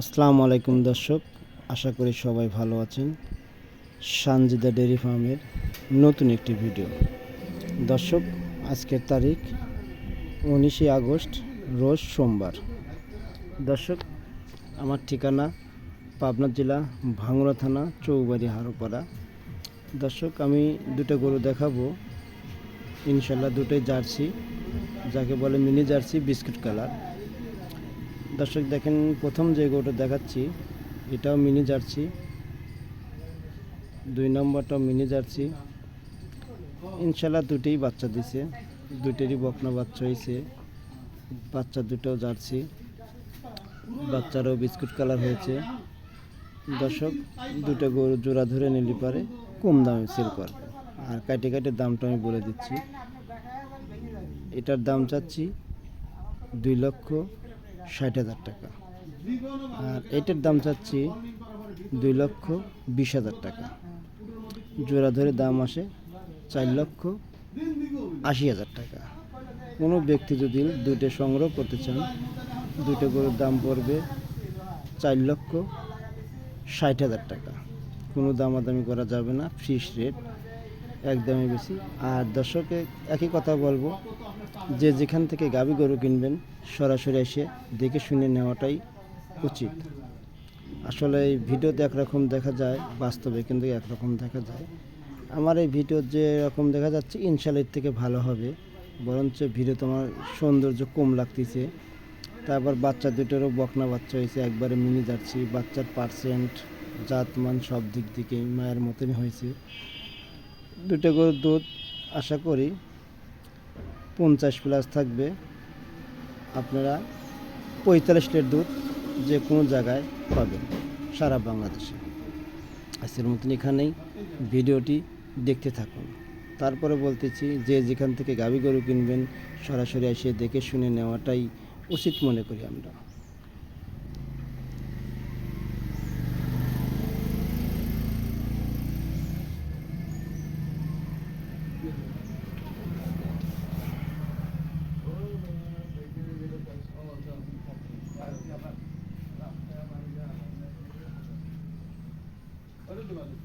আসসালামু আলাইকুম দর্শক, আশা করি সবাই ভালো আছেন। সানজিদা ডেয়ারি ফার্মের নতুন একটি ভিডিও। দর্শক, আজকের তারিখ উনিশে আগস্ট, রোজ সোমবার। দর্শক, আমার ঠিকানা পাবনা জেলা ভাঙড়া থানা, চৌবাড়ি, হারোপাড়া। দর্শক, আমি দুটো গরু দেখাবো। ইনশাল্লাহ দুটোই জার্সি, যাকে বলে মিনি জার্সি, বিস্কুট কালার। দর্শক দেখেন, প্রথম যে গরুটা দেখাচ্ছি, এটাও মিনি জার্সি। দুই নম্বরটাও মিনি জার্সি। ইনশাল্লাহ দুটোই বাচ্চা দিছে দুটোরই বকনা বাচ্চা হয়েছে বাচ্চা দুটো জার্সি। বাচ্চারও বিস্কুট কালার হয়েছে। দর্শক দুটো গরু জোড়া ধরে নিলে পারে, কম দামে সেল করবে। আর কাটে কাটে দামটা আমি বলে দিচ্ছি। এটার দাম চাচ্ছি দুই লক্ষ ষাট হাজার টাকা। আর এটার দাম চাচ্ছি দুই লক্ষ বিশ হাজার টাকা। জোড়া ধরে দাম আসে চার লক্ষ আশি হাজার টাকা। কোনো ব্যক্তি যদি দুটো সংগ্রহ করতে চান দুটো গরুর দাম পড়বে চার লক্ষ ষাট হাজার টাকা। কোনো দামাদামি করা যাবে না ফিক্স রেট। একদমই বেশি। আর দর্শকে একই কথা বলব যে যেখান থেকে গাভী গরু কিনবেন, সরাসরি এসে দেখে শুনে নেওয়াটাই উচিত। আসলে এই ভিডিওতে একরকম দেখা যায়, বাস্তবে কিন্তু একরকম দেখা যায়। আমার এই ভিডিও যে রকম দেখা যাচ্ছে ইনশাল্লাহ এর থেকে ভালো হবে। বরঞ্চ ভিডিও তোমার সৌন্দর্য কম লাগতেছে। তারপর বাচ্চা দুটোরও বকনা বাচ্চা হয়েছে, একবারে মিনি যাচ্ছি বাচ্চার পার্সেন্ট জাতমান সব দিক থেকে মায়ের মতনই হয়েছে। দুটো গরুর দুধ আশা করি পঞ্চাশ প্লাস থাকবে। আপনারা পঁয়তাল্লিশ লিটার দুধ যে কোনো জায়গায় পাবেন সারা বাংলাদেশে। আজকের মতন এখানেই ভিডিওটি দেখতে থাকুন। তারপরে বলতেছি যে যেখান থেকে গাভী গরু কিনবেন, সরাসরি এসে দেখে শুনে নেওয়াটাই উচিত মনে করি আমরা। যোগাযোগ